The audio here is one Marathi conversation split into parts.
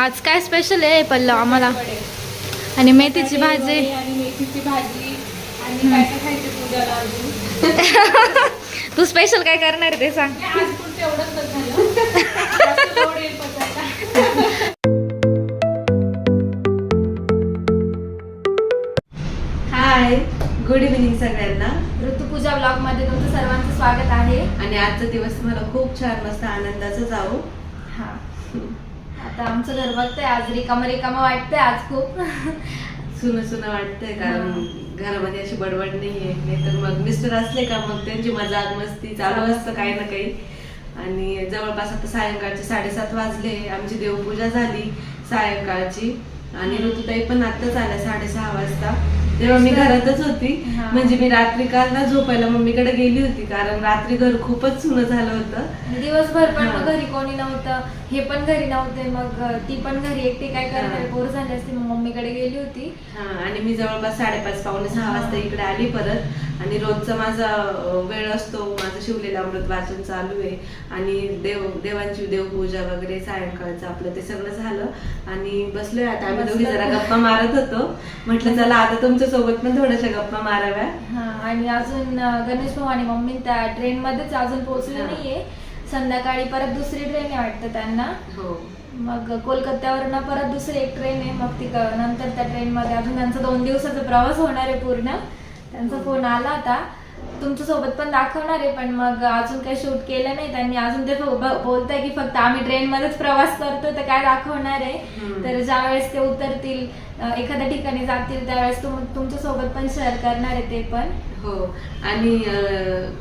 आज काय स्पेशल आहे पल्लव आम्हाला? आणि मेथीची भाजी. आणि मेथीची भाजी. आणि काय काय खायचं पूजाला अजून? तू स्पेशल काय करणार आहे ते सांग. आज पुढचं एवढंच झालं. हाय गुड इव्हिनिंग सगळ्यांना. ऋतुपूजा ब्लॉगमध्ये तुमचं सर्वांचं स्वागत आहे. आणि आजचा दिवस तुम्हाला खूप छान मस्त आनंदाचा जाऊ हा. आता आमचं घर बघतंय आज रिकामं रिकामं वाटतंय आज खूप. सुन सुन वाटतंय कारण घरामध्ये अशी बडबड नाहीये. नाहीतर मग मिस्टर असले का मग त्यांची मजाक मस्ती चालू असतं काही ना काही. आणि जवळपास आता सायंकाळचे साडेसात वाजले आमची देवपूजा झाली सायंकाळची. आणि ऋतुताई पण आत्ताच आल्या साडेसहा वाजता. तेव्हा मी घरातच होती. म्हणजे मी रात्री काल ना झोपायला मम्मीकडे गेली होती कारण रात्री घर खूपच सुनं झालं होतं. दिवसभर पण घरी कोणी नव्हतं. हे पण घरी नव्हते मग ती पण घरी एकटी काय करणार. बोर झाली असती मग मम्मीकडे गेली होती. हा आणि मी जवळपास साडेपाच पावणे सहा वाजता इकडे आली परत. आणि रोजचा माझा वेळ असतो माझं शिवलेलं अमृत वाचन चालू आहे. आणि देव देवांची देवपूजा वगैरे सायंकाळचं आपलं ते सगळं झालं. आणि बसलोय आता. आम्ही. दोघी जरा गप्पा मारत होतो. म्हटलं चला आता तुमच्यासोबत पण थोड्याशा गप्पा माराव्या. हा आणि अजून गणेश भाऊ आणि मम्मी त्या ट्रेन मध्येच अजून पोहोचले. नाहीये. संध्याकाळी परत दुसरी ट्रेन आहे वाटतं त्यांना. हो. मग कोलकात्यावरनं परत दुसरी एक ट्रेन आहे मग ती नंतर त्या ट्रेन मध्ये अजून त्यांचा दोन दिवसाचा प्रवास होणार आहे पूर्ण. त्यांचा फोन आला होता. तुमच्यासोबत पण दाखवणार आहे पण मग अजून काही शूट केलं नाही. त्यांनी अजून ते बोलताय की फक्त आम्ही ट्रेन मध्येच प्रवास करतो तर काय दाखवणार आहे. तर ज्या वेळेस ते उतरतील एखाद्या ठिकाणी जातील त्यावेळेस तुम तुमच्यासोबत पण शेअर करणार आहे ते पण. हो. आणि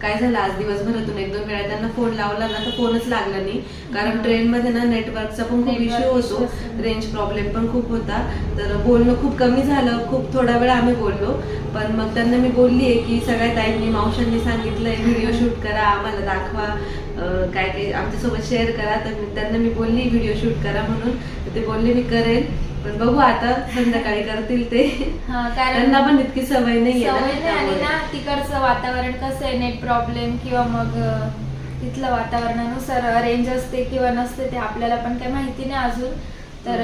काय झालं आज दिवसभरातून एक दोन वेळा त्यांना फोन लावला ना तर फोनच लागला नाही. कारण ट्रेनमध्ये ना नेटवर्कचा पण खूप इश्यू होतो. रेंज प्रॉब्लेम पण खूप होता. तर बोलणं खूप कमी झालं. खूप थोडा वेळ आम्ही बोललो. पण मग त्यांना मी बोलली आहे की सगळ्या ताईंनी मावशांनी सांगितलंय व्हिडिओ शूट करा आम्हाला दाखवा. काय काय आमच्यासोबत शेअर करा. तर त्यांना मी बोलली व्हिडिओ शूट करा म्हणून. ते बोलले मी करेल. पण बघू आता संध्याकाळी करतील ते. कारण त्यांना पण इतकी सवय नाही आणि. ना तिकडचं वातावरण कसं आहे नेट प्रॉब्लेम किंवा मग तिथलं वातावरणानुसार रेंज असते किंवा नसते ते आपल्याला पण काही माहिती नाही अजून. तर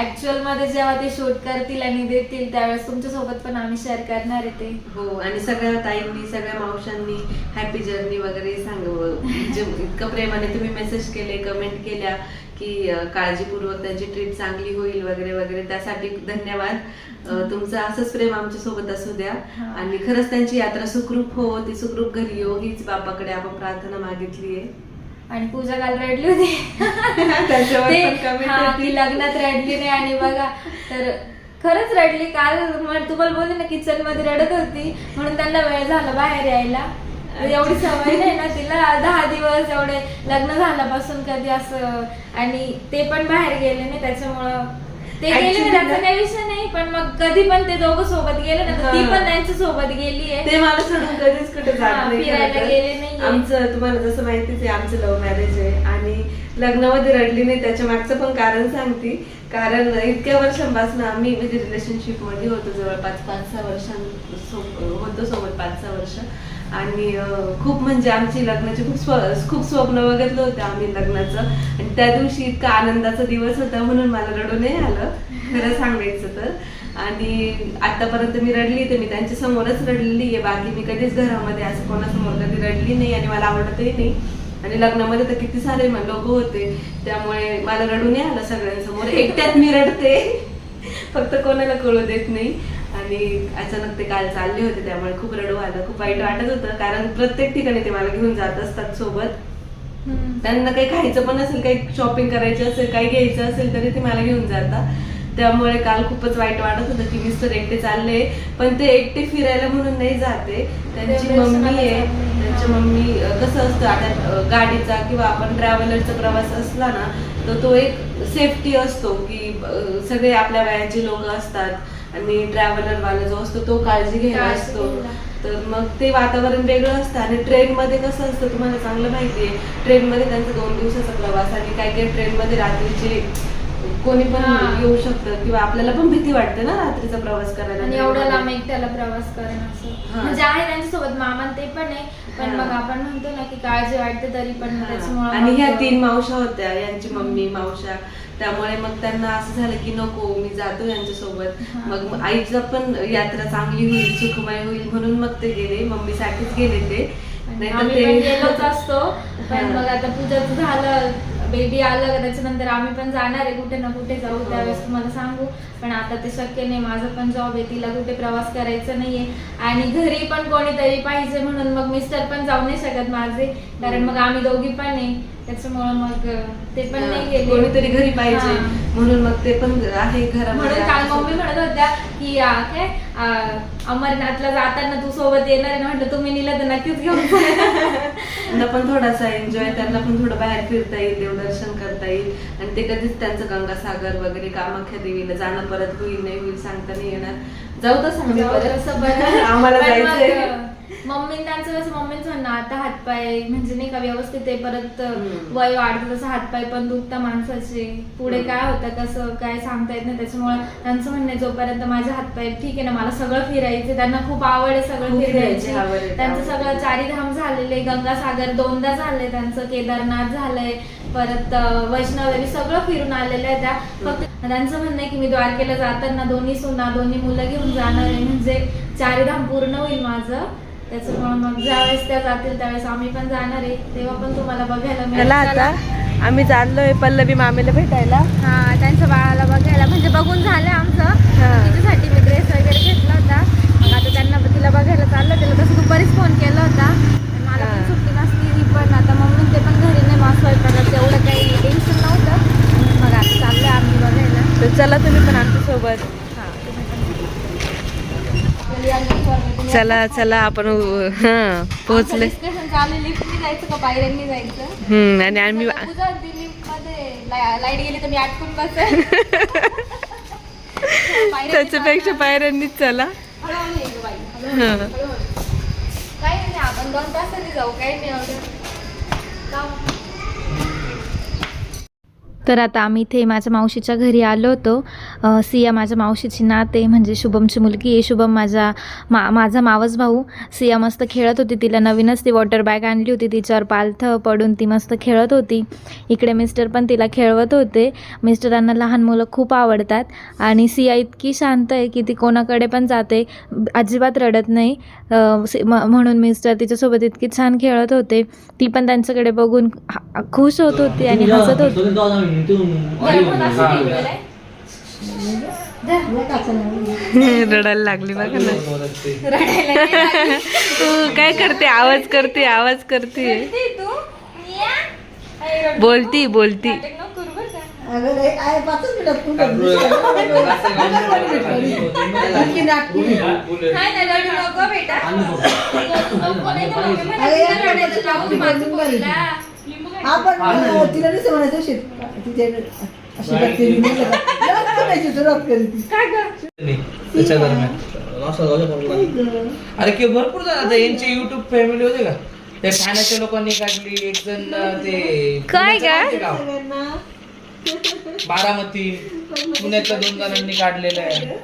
ऍक्च्युअलमध्ये जेव्हा ते शूट करतील आणि देतील त्यावेळेस तुमच्यासोबत पण आम्ही शेअर करणार आहे ते. हो आणि सगळ्या ताईंनी सगळ्या मावशांनी हॅपी जर्नी वगैरे सांग म्हणजे इतकं प्रेमाने तुम्ही मेसेज केले कमेंट केल्या की काळजीपूर्वक त्यांची ट्रीप चांगली होईल वगैरे वगैरे. त्यासाठी धन्यवाद. तुमचं असंच प्रेम आमच्यासोबत असू द्या. आणि खरंच त्यांची यात्रा सुखरूप हो ती सुखरूप घरी येऊ. हीच बापाकडे आपण प्रार्थना मागितली आहे. आणि पूजा काल रडली होती. लग्नात रडली नाही आणि बघा तर खरंच रडली. काल तुम्हाला बोलले ना किचनमध्ये रडत होती. म्हणून त्यांना वेळ झाला बाहेर यायला. एवढी सवय नाही ना तिला. दहा दिवस एवढे लग्न झाल्यापासून कधी असं. आणि ते पण बाहेर गेले नाही त्याच्यामुळं. ते गेले नाही त्याचा ना- काही विषय नाही पण मग कधी पण ते दोघं सोबत गेले ना तर ती. पण त्यांच्यासोबत गेली आहे. ते मला सोडून कधीच कुठे जात नाही फिरायला. गेले नाहीये. आमचं तुम्हाला जसं माहितीच आहे आमचं लव्ह मॅरेज आहे. आणि लग्नामध्ये रडली नाही त्याच्या मागचं पण कारण सांगते. कारण इतक्या वर्षांपासून आम्ही म्हणजे रिलेशनशिपमध्ये होतो जवळपास पाच सहा वर्षां होतो सोबत पाच सहा वर्ष. आणि खूप म्हणजे आमची लग्नाची खूप स्व खूप स्वप्न बघितलं होतं आम्ही लग्नाचं. आणि त्या दिवशी इतका आनंदाचा दिवस होता म्हणून मला रडू नाही आलं. खरं सांगायचं तर. आणि आतापर्यंत मी रडली तर मी त्यांच्या समोरच रडलेली आहे बाकी मी कधीच घरामध्ये असं कोणासमोर कधी रडली नाही आणि मला आवडतही नाही. आणि लग्नामध्ये तर किती सारे लोक होते. त्यामुळे मला रडू नाही आलं सगळ्यांसमोर. एकट्यात मी रडते. फक्त कोणाला कळू देत नाही. आणि अचानक ते काल चालले होते त्यामुळे खूप रडू आलं खूप वाईट वाटत होतं. कारण प्रत्येक ठिकाणी ते मला घेऊन जात असतात सोबत. त्यांना काही खायचं पण असेल काही शॉपिंग करायची असेल काही घ्यायचं असेल तरी ते मला घेऊन जातात. त्यामुळे काल खूपच वाईट वाटत होतं की मिस्टर एकटे चालले पण ते एकटे फिरायला म्हणून नाही जाते. त्यांची मम्मी आहे. त्यांच्या मम्मी कसं असतं आता गाडीचा किंवा आपण ट्रॅव्हलरचा प्रवास असला ना तर तो एक सेफ्टी असतो की सगळे आपल्या वयाचे लोक असतात. आणि ट्रॅव्हलर वाला जो असतो तो काळजी घ्यायला असतो. तर मग ते वातावरण वेगळं असतं आणि ट्रेनमध्ये कसं असतं तुम्हाला चांगलं माहिती आहे ट्रेनमध्ये त्यांचा दोन दिवसाचा प्रवास आणि काही काही ट्रेनमध्ये रात्रीचे कोणी पण. येऊ शकतं किंवा आपल्याला पण भीती वाटते ना रात्रीचा प्रवास करायला train लांबमध्ये. एकट्याला प्रवास करणं असं. म्हणजे आहे त्यांच्यासोबत मामा ते पण आहे पण. मग आपण म्हणतो ना की काळजी वाटते तरी पण त्याच्यामुळे आणि ह्या तीन मावशा होत्या यांची मम्मी मावशा त्यामुळे मग त्यांना असं झालं की नको मी जातो यांच्यासोबत. मग आईचं पण यात्रा चांगली होईल सुखमय होईल म्हणून मग ते गेले. मम्मीसाठीच गेले ते. नाहीतर गेलोच असतो. पण. मग आता पूजाचं झालं. बेबी आलं का त्याच्यानंतर आम्ही पण जाणार आहे कुठे ना कुठे जाऊ हो. त्यावेळेस तुम्हाला सांगू. पण आता ते शक्य नाही माझा पण जॉब आहे तिला कुठे प्रवास करायचा नाहीये. आणि घरी पण कोणीतरी पाहिजे म्हणून मग मिस्टर पण जाऊ नाही शकत माझे. कारण मग आम्ही दोघी पण आहे. त्याच्यामुळं मग ते पण नाही गेले. कोणीतरी घरी पाहिजे. म्हणून मग ते पण आहे घरामध्ये. म्हणून काल मम्मी म्हणत होत्या की आ, काय आ, अमरनाथला जाताना तू सोबत येणार आहे म्हटलं तुम्ही नेलं तर नक्कीच घेऊन जा. त्यांना पण थोडासा एन्जॉय त्यांना पण थोडं बाहेर फिरता येईल देवदर्शन करता येईल. आणि ते कधीच त्यांचं गंगासागर वगैरे कामाख्या देवीला जाणं परत होईल नाही होईल सांगता नाही येणार. जाऊ तर सांगते जाऊ तसं परत बरं. आम्हाला पण मग, जायचंय मम्मी त्यांचं कसं मम्मीच म्हणणं आता हातपाय म्हणजे नाही का व्यवस्थित आहे परत हम्म. वय वाढतं तसं हातपाय पण दुखता माणसाचे पुढे हम्म. काय होतं कसं काय सांगता येत नाही त्याच्यामुळे त्यांचं म्हणणं आहे, जोपर्यंत माझे हातपाय ठीक आहे ना मला सगळं फिरायचे त्यांना खूप आवड आहे सगळं खूप फिरायची फिरायची आवड आहे, त्यांचं आवड सगळं आहे. चारीधाम झालेले गंगासागर दोनदा झाले त्यांचं केदारनाथ झालंय परत अं, वैष्णवदेवी सगळं फिरून आलेलं आहे त्या फक्त त्यांचं म्हणणं आहे की मी द्वारकेला जाताना दोन्ही सुना दोन्ही मुलं घेऊन जाणार आहे म्हणजे चारीधाम पूर्ण होईल माझं त्याच्यामुळे मग ज्यावेळेस त्या जातील त्यावेळेस आम्ही पण जाणार आहे. तेव्हा पण तुम्हाला बघायला मिळेल. आता आम्ही चाललोय पल्लवी मामीला भेटायला. हा त्यांच्या बाळाला बघायला. म्हणजे बघून झालं आमचं. हा. तिच्यासाठी मी ड्रेस वगैरे घेतला होता मग आता त्यांना तिला बघायला चाललं तिला तसं दुपारीच फोन केला होता पण मला पण हा. सुट्टी नसती ही पण आता मम्मी ते पण घरी नाही मग स्वयंपाकाचं एवढं काही टेन्शन नव्हतं मग आता चाललं आम्ही बघायला तर चला तुम्ही पण आमच्यासोबत हा, तुम्ही पण. चला चला आपण हा पोहोचले. हम्म आणि आम्ही त्याच्यापेक्षा. पायऱ्यांनीच चला. हा. हळूहळू, हळूहळू. काही नाही आपण दोन तासांनी जाऊ काही नाही एवढं जाऊ. तर आता आम्ही इथे माझ्या मावशीच्या घरी आलो होतो. सिया माझ्या मावशीची नात म्हणजे शुभमची मुलगी आहे. शुभम माझा मा माझा मावस भाऊ. सिया मस्त खेळत होती तिला नवीनच ती वॉटर बॅग आणली होती तिच्यावर पालथं पडून ती मस्त खेळत होती. इकडे मिस्टर पण तिला खेळवत होते. मिस्टरांना लहान मुलं खूप आवडतात आणि सिया इतकी शांत आहे की ती कोणाकडे पण जाते अजिबात रडत नाही. म्हणून मिस्टर तिच्यासोबत इतकी छान खेळत होते. ती पण त्यांच्याकडे बघून खुश होत होती आणि हसत होती. रडायला लागली बघा ना. तू काय करते? आवाज करते आवाज करते. बोलती बोलती. आपण तिला नाही म्हणायचं शेत तिथे अशी करते मी म्हणलं का, लग्न करायची सुरुवात करी ती. त्याच्या दरम्यान. असं जाऊ शकत नाही. अरे कि भरपूर जण आता यांचे युट्यूब फॅमिली होते का? त्या ठाण्याच्या लोकांनी काढली एक जण ते काय पुण्याचं काय? बारामती. पुण्यातल्या दोन जणांनी काढलेलं आहे.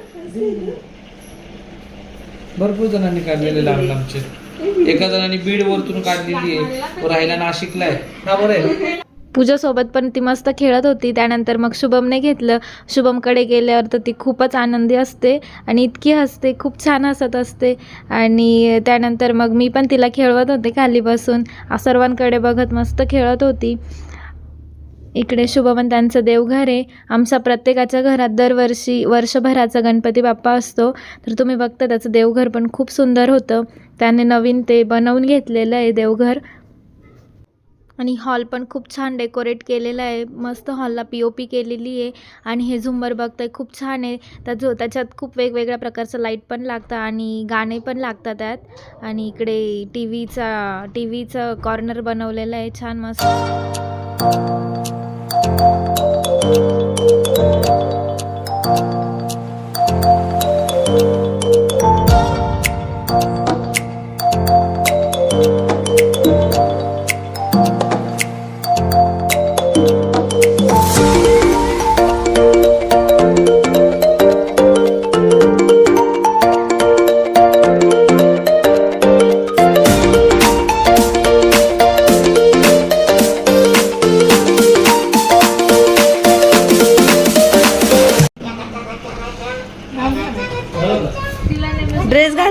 भरपूर जणांनी काढलेले लांब लांबचे एका जणांनी बीड वरतून काढलेली आहे. राहिला नाशिकला आहे. हा बरं आहे? पूजासोबत पण ती मस्त खेळत होती. त्यानंतर मग शुभमने घेतलं. शुभमकडे गेल्यावर तर ती खूपच आनंदी असते आणि इतकी हसते. खूप छान हसत असते. आणि त्यानंतर मग मी पण तिला खेळवत होते खाली बसून सर्वांकडे बघत मस्त खेळत होती. इकडे शुभवंतांचं त्यांचं देवघर आहे. आमचा प्रत्येकाच्या घरात दरवर्षी वर्षभराचा गणपती बाप्पा असतो. तर तुम्ही बघता त्याचं देवघर पण खूप सुंदर होतं. त्याने नवीन ते बनवून घेतलेलं आहे देवघर. आणि हॉल पण खूप छान डेकोरेट केलेला आहे. मस्त हॉलला पी ओ पी केलेली आहे. आणि हे झुंबर बघताय खूप छान आहे. त्या झो त्याच्यात खूप वेगवेगळ्या प्रकारचं लाइट पण लागतं आणि गाणे पण लागतात त्यात. आणि इकडे टी व्हीचा टी व्हीचं कॉर्नर बनवलेलं आहे. छान मस्त. thank you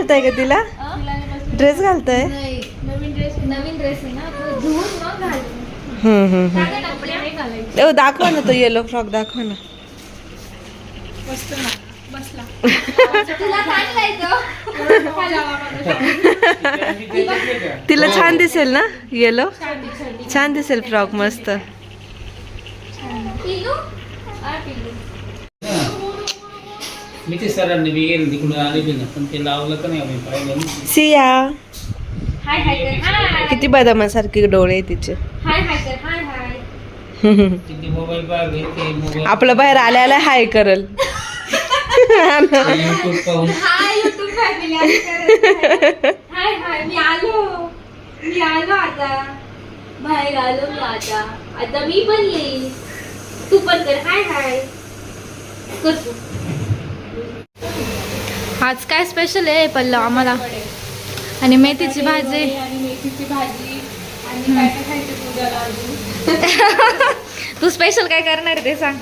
घालताय का तिला? ड्रेस घालताय? नवीन ड्रेस नवीन ड्रेस आहे ना धुवून मग ओ, दाखवा ना तो येलो फ्रॉक दाखवा ना. तिला छान दिसेल ना येलो छान दिसेल फ्रॉक मस्त. पिलू? पिलू. मी ते सरांनी बी गेले तिकडून आले बी ना पण ते लावलं का नाही आम्ही पाहिलं ना. सिया हाय हाय कर हाय किती बदामासारखे डोळे आहे तिचे हाय हाय कर हाय हाय तिथे मोबाईल पाहिजे ते मोबाईल आपलं बाहेर आल्याला हाय करल युट्यूब पाहून हाय युट्यूब फॅमिली हाय हाय मी आलो मी आलो आता बाहेर आलो मी आता आता मी पण येईल तू पण कर हाय हाय कर तू आज काय स्पेशल आहे पल्लव आम्हाला? आणि मेथीची भाजी. आणि मेथीची भाजी. आणि काय काय खायचं पूजाला अजून? तू स्पेशल काय करणार ते सांग.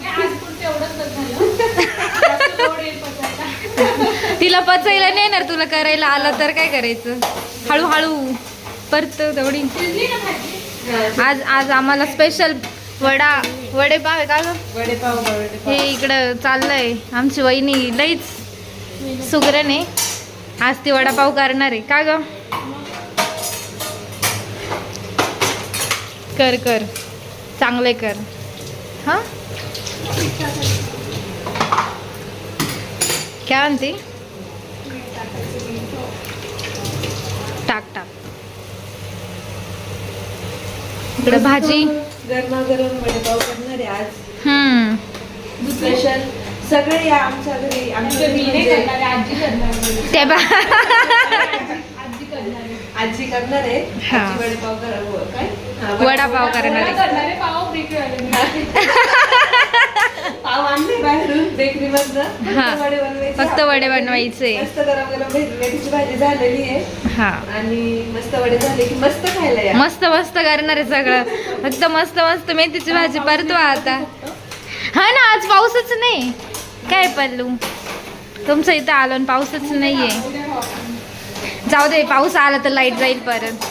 तिला पचायला नाही येणार तुला करायला आलं तर काय करायचं? हळूहळू परत तेवढी. आज आज आम्हाला स्पेशल वडा वडे पाव आहे का वडेपाव वडेपाव. हे इकडं चाललंय. आमची वहिनी लईच सुगरण आहे आज ती वडापाव करणार आहे. का ग? कर कर. चांगले कर. हा? काय म्हणते टाक टाक. इकडे भाजी. गरमागरम वडेपाव करणार आहे आज. हम्म. स्पेशल सगळे या आमच्या घरी आमच्या म्हणजे करणार आहे, आजी करणार आहे. ते बा आजी करणार आहे. आजी करणार आहे. हा. आजी वडेपाव करा हो, काय? हा, वडापाव करणार आहे. करणार आहे, पाव बेकरी वाले. पाव आणले बाहेरून बेकरी हा. मधनं वडे बनवायचे. फक्त वडे बनवायचे. मस्त गरम गरम भे- मेथीची भाजी झालेली आहे. हा. आणि मस्त वडे झाले की मस्त खायला या. मस्त मस्त करणार आहे सगळं. फक्त मस्त मस्त मेथीची भाजी परतवा आता. हा ना आज पाऊसच नाही. काय पल्लू? तुमचं इथं आलो आणि पाऊसच नाहीये. जाऊ दे पाऊस आला तर लाइट जाईल परत.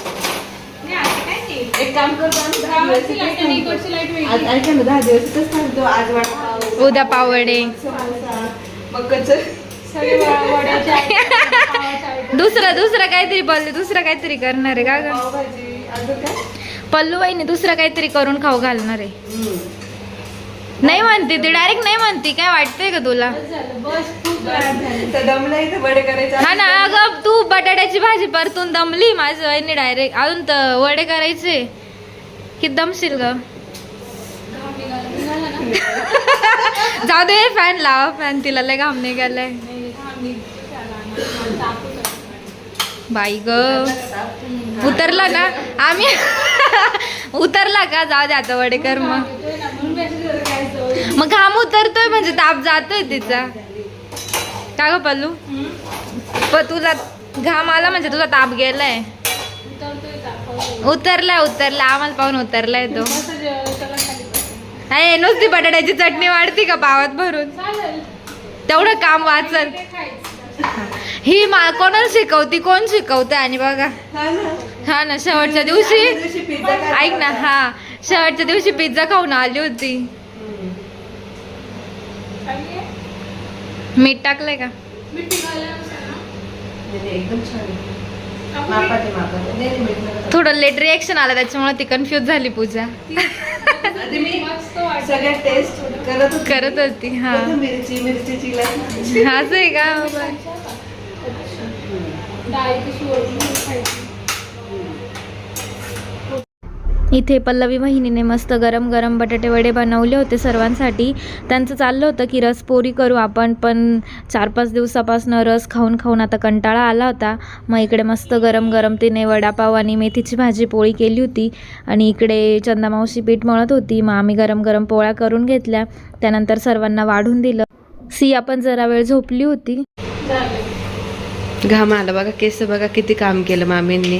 नाही, असं काय नाही. एक काम करतो आम्ही दहा गावाची दिवस लाइट आणि इकडची लाइट आज वेगळी. ऐका ना दहा दिवस इथंच थांबतो. आज वडापाव उद्या पावडे. समोसा मग कचर सगळे व- वड्याचे item, पावाचे item. दुसरं दुसरं काहीतरी बोलले दुसरं काहीतरी करणार आहे का ग? पावभाजी. अजून काय? पल्लू वहिनी दुसरं काहीतरी करून खाऊ घालणार आहे. हम्म. नाही म्हणते ती डायरेक्ट नाही म्हणते. काय वाटतंय का तुला? हा ना अगं तू बटाट्याची भाजी परतून दमली. माझी वहिनी डायरेक्ट अजून तर वडे करायचे. किती दमशील ग? जाऊ दे फॅन लावा. फॅन तिला लय घाम निघालाय. नाही, आहे. बाई ग. उतरला ना? आम्ही उतरला का? जाऊ दे आता वडे कर मग येतोय ना, म्हणून मी अशी जरा काय सवय. मग घाम उतरतोय म्हणजे ताप जातोय तिचा. का ग पल्लू? पण तुला घाम आला म्हणजे तुझा ताप गेलाय. उतरतोय उतरलाय. उतरला आम्हाला पाहून उतरलाय तो. असं नुसती बटाट्याची चटणी वाढती का पावात भरून? तेवढं काम वाचल. ही मा कोणाला शिकवती? कोण शिकवते आणि बघा. हा ना शेवटच्या दिवशी. ऐक ना हा. शेवटच्या दिवशी पिझ्झा खाऊन आली होती हम्म. खाली आहे. मीठ टाकलंय का मीठ निघालं असेल ना? नाही, नाही, एकदम छान आहे. टाकू मापात मीठ? आहे, मापात आहे. नाही, मीठ नका थोडं लेट रिएक्शन आलं त्याच्यामुळे ती कन्फ्युज झाली पूजा करत होते. हा असं आहे का डाळी कशी ओढून खायची इथे पल्लवी वहिनीने मस्त गरम गरम बटाटे वडे बनवले होते सर्वांसाठी. त्यांचं चाललं होतं की रस पोरी करू आपण पण चार पाच दिवसापासून रस खाऊन खाऊन आता कंटाळा आला होता. मग इकडे मस्त गरम गरम तिने वडापाव आणि मेथीची भाजी पोळी केली होती आणि इकडे चंदामावशी पीठ मळत होती. मग आम्ही गरम गरम पोळ्या करून घेतल्या. त्यानंतर सर्वांना वाढून दिलं. सिया पण जरा वेळ झोपली होती. घाम आला. बघा केस बघा किती काम केलं मामींनी.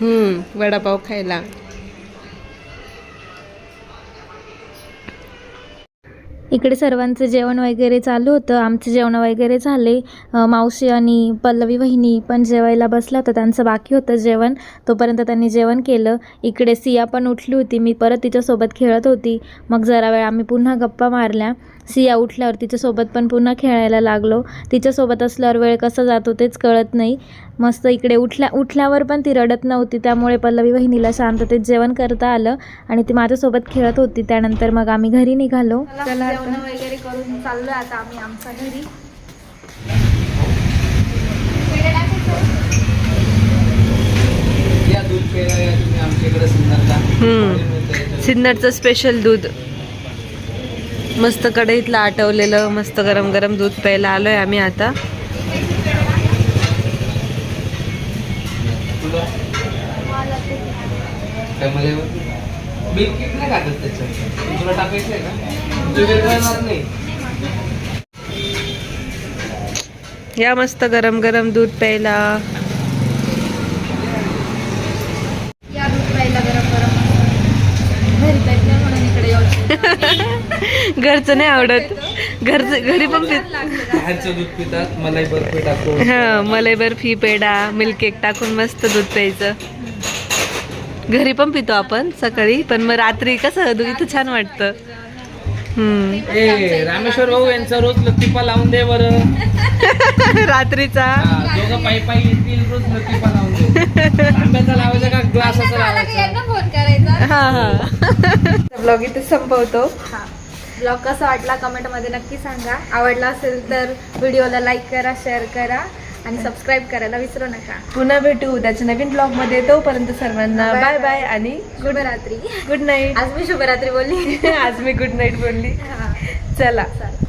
वडापाव खायला हम्म वडापाव खायला. इकडे सर्वांचं जेवण वगैरे चालू होतं. आमचे जेवण वगैरे झाले. मावशी आणि पल्लवी वहिनी पण जेवायला बसल्या होत्या. त्यांचं बाकी होतं जेवण. तोपर्यंत त्यांनी जेवण केलं. इकडे सिया पण उठली होती. मी परत तिच्यासोबत खेळत होती. मग जरा वेळ आम्ही पुन्हा गप्पा मारल्या. सिया उठल्यावर तिच्यासोबत पण पुन्हा खेळायला लागलो. तिच्यासोबत असल्यावर वेळ कसा जातो तेच कळत नाही. मस्त इकडे उठल्या उठल्यावर पण ती रडत नव्हती. त्यामुळे पल्लवी वहिनीला शांततेत जेवण करता आलं आणि ती माझ्यासोबत खेळत होती. त्यानंतर मग आम्ही घरी निघालो. वगैरे करून आता आम्ही आमच्या घरी. या दूध पेढा या तुम्ही आमच्याकडे सिन्नरला. हम्म. मिळतं याच्यावर. सिन्नरचं स्पेशल दूध. मस्त कढईतलं आटवलेलं मस्त गरम गरम दूध प्यायला आलोय आम्ही आता. या मस्त गरम गरम दूध प्यायला या दूध प्यायला गरम गरम घरी प्यायचं नाही म्हणून इकडे येऊ घरचं नाही आवडत. घरचं घरी पण पित बाहेरचं दूध पितात मलाई बर्फी टाकून. हा मलाई बर्फी पेढा मिल्क केक टाकून मस्त दूध प्यायचं. घरी पण पितो आपण सकाळी पण मग रात्री कसं दूध इथं छान वाटतं. हम्म. ए रामेश्वर भाऊ यांचा रोज लतीफा लावून दे बरं. रात्रीचा. हा, दोघं पायी पायी येतील रोज लतीफा लावून दे. आंब्याचा लावायचा का ग्लासाचा लावायचा? फोन करायचा. हा हा. ब्लॉग इथे संपवतो. हा. ब्लॉग कसा वाटला कमेंटमध्ये नक्की सांगा. आवडला असेल तर व्हिडिओला लाईक करा शेअर करा आणि सबस्क्राईब करायला विसरू नका. पुन्हा भेटू उद्याच्या नवीन ब्लॉगमध्ये तोपर्यंत सर्वांना Bye बाय. बाय आणि शुभरात्री. गुड नाईट आज मी शुभरात्री बोलली. आज मी गुड नाईट बोलली. हा. चला. चालेल.